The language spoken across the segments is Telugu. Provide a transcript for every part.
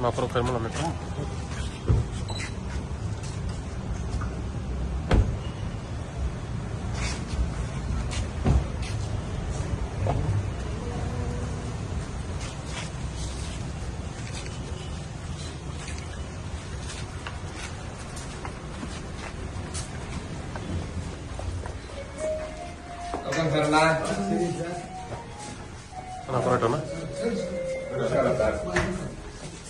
Ma procurăm la metru. Kenapa ada? Ada?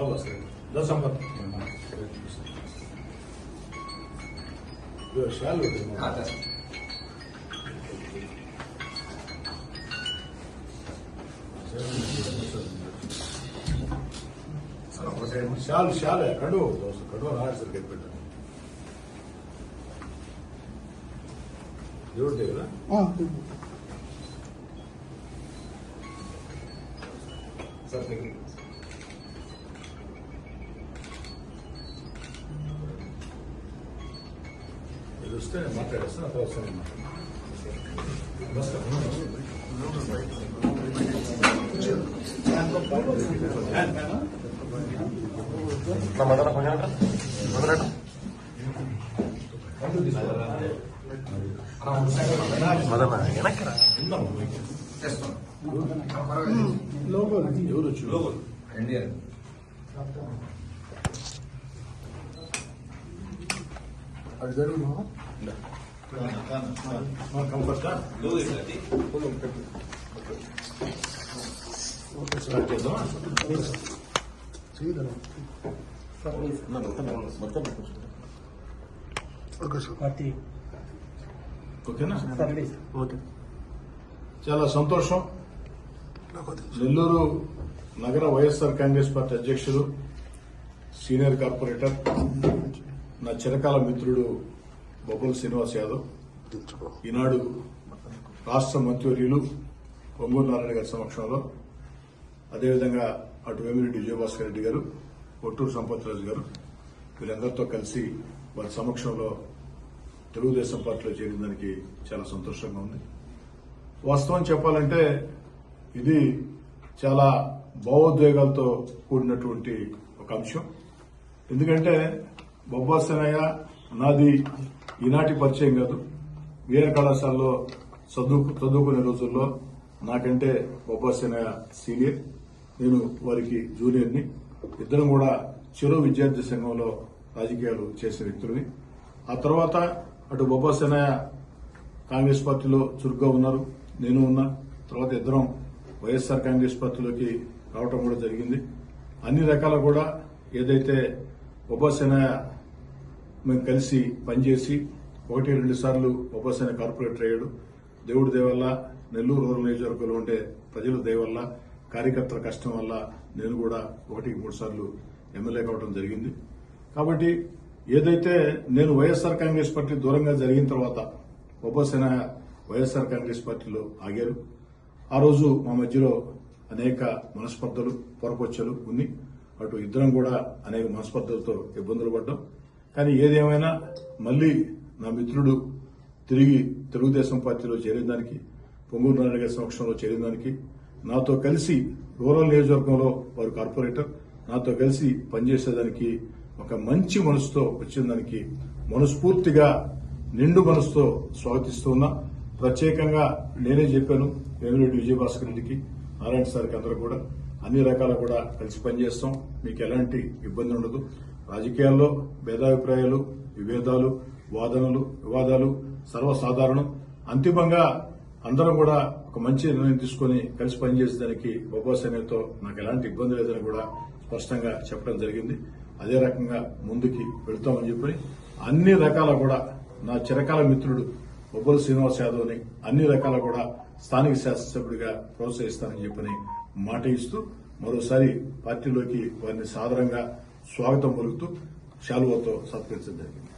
Awas, das haben wir. Dur, şal olur mu? Hadi. शाल शाल है कड़ो दोस्तों कड़ो हार सर्किट पे जोड़ देगा ना हाँ सब देखिए వస్తే నేను మాట్లాడేస్తాను అక్కడ వస్తాను నమస్కారం నా మదన కొంచెం రా. మొదలెట్టు. మదన వెనక్కి రా. ఎవరు వచ్చి Indian. కంఫర్ట్ స్టార్ట్ చేద్దామా ఓకేనా ఓకే. చాలా సంతోషం నెల్లూరు నగర వైఎస్ఆర్ కాంగ్రెస్ పార్టీ అధ్యక్షులు సీనియర్ కార్పొరేటర్ నా చిరకాల మిత్రుడు బొబ్బల శ్రీనివాస్ యాదవ్ ఈనాడు రాష్ట్ర మంత్రివర్యులు పొంగూరు నారాయణ గారి సమక్షంలో అదేవిధంగా అటు వేమిరెడ్డి విజయభాస్కర్ రెడ్డి గారు ఒట్టూరు సంపత్రాజు గారు వీళ్ళందరితో కలిసి వారి సమక్షంలో తెలుగుదేశం పార్టీలో చేరిన దానికి చాలా సంతోషంగా ఉంది. వాస్తవం చెప్పాలంటే ఇది చాలా భావోద్వేగాలతో కూడినటువంటి ఒక అంశం. ఎందుకంటే బొబ్బాసనయ్య నాది ఈనాటి పరిచయం కాదు. వేరే కళాశాలలో చదువు చదువుకునే రోజుల్లో నాకంటే బొబ్బాసేన సీనియర్. నేను వారికి జూనియర్ని. ఇద్దరం కూడా చిరు విద్యార్థి సంఘంలో రాజకీయాలు చేసే వ్యక్తులని. ఆ తర్వాత అటు బొబ్బాసనయ్య కాంగ్రెస్ పార్టీలో చురుగ్గా ఉన్నారు. నేను ఉన్నా. తర్వాత ఇద్దరం వైఎస్ఆర్ కాంగ్రెస్ పార్టీలోకి రావటం కూడా జరిగింది. అన్ని రకాల కూడా ఏదైతే ఉపసేన మేము కలిసి పనిచేసి ఒకటి రెండు సార్లు ఉపసేన కార్పొరేటర్ అయ్యాడు. దేవుడి దేవల్ల నెల్లూరు రూరల్ నియోజకవర్గంలో ఉండే ప్రజల దేవల్ల కార్యకర్తల కష్టం వల్ల నేను కూడా ఒకటికి మూడు సార్లు ఎమ్మెల్యే కావడం జరిగింది. కాబట్టి ఏదైతే నేను వైఎస్ఆర్ కాంగ్రెస్ పార్టీ దూరంగా జరిగిన తర్వాత ఉపసేన వైఎస్ఆర్ కాంగ్రెస్ పార్టీలో ఆగారు ఆ రోజు మా మధ్యలో అనేక మనస్పర్ధలు పొరపొచ్చలు ఉన్నాయి. అటు ఇద్దరం కూడా అనేక మనస్పర్ధలతో ఇబ్బందులు పడ్డాం. కానీ ఏదేమైనా మళ్ళీ నా మిత్రుడు తిరిగి తెలుగుదేశం పార్టీలో చేరిన దానికి పొంగూరు నారాయణ గారి సమక్షంలో చేరిన దానికి నాతో కలిసి రూరల్ నియోజకవర్గంలో వారు కార్పొరేటర్ నాతో కలిసి పనిచేసేదానికి ఒక మంచి మనసుతో వచ్చిన దానికి మనస్ఫూర్తిగా నిండు మనసుతో స్వాగతిస్తున్నా. ప్రత్యేకంగా నేనే చెప్పాను వేమిరెడ్డి విజయభాస్కర్ రెడ్డికి నారాయణ సార్కి అందరూ కూడా. అన్ని రకాల కూడా కలిసి పనిచేస్తాం. మీకు ఎలాంటి ఇబ్బంది ఉండదు. రాజకీయాల్లో భేదాభిప్రాయాలు విభేదాలు వాదనలు వివాదాలు సర్వసాధారణం. అంతిమంగా అందరం కూడా ఒక మంచి నిర్ణయం తీసుకుని కలిసి పనిచేసేదానికి బొబ్బాసేనతో నాకు ఎలాంటి ఇబ్బంది లేదని కూడా స్పష్టంగా చెప్పడం జరిగింది. అదే రకంగా ముందుకి వెళుతామని చెప్పి అన్ని రకాల కూడా నా చిరకాల మిత్రుడు బొబ్బల శ్రీనివాస్ యాదవ్ని అన్ని రకాల కూడా స్థానిక శాసనసభ్యుడిగా ప్రోత్సహిస్తానని చెప్పని మాట ఇస్తూ మరోసారి పార్టీలోకి వారిని సాధారణంగా స్వాగతం పలుకుతూ శాలువతో సత్కరించడం. జరిగింది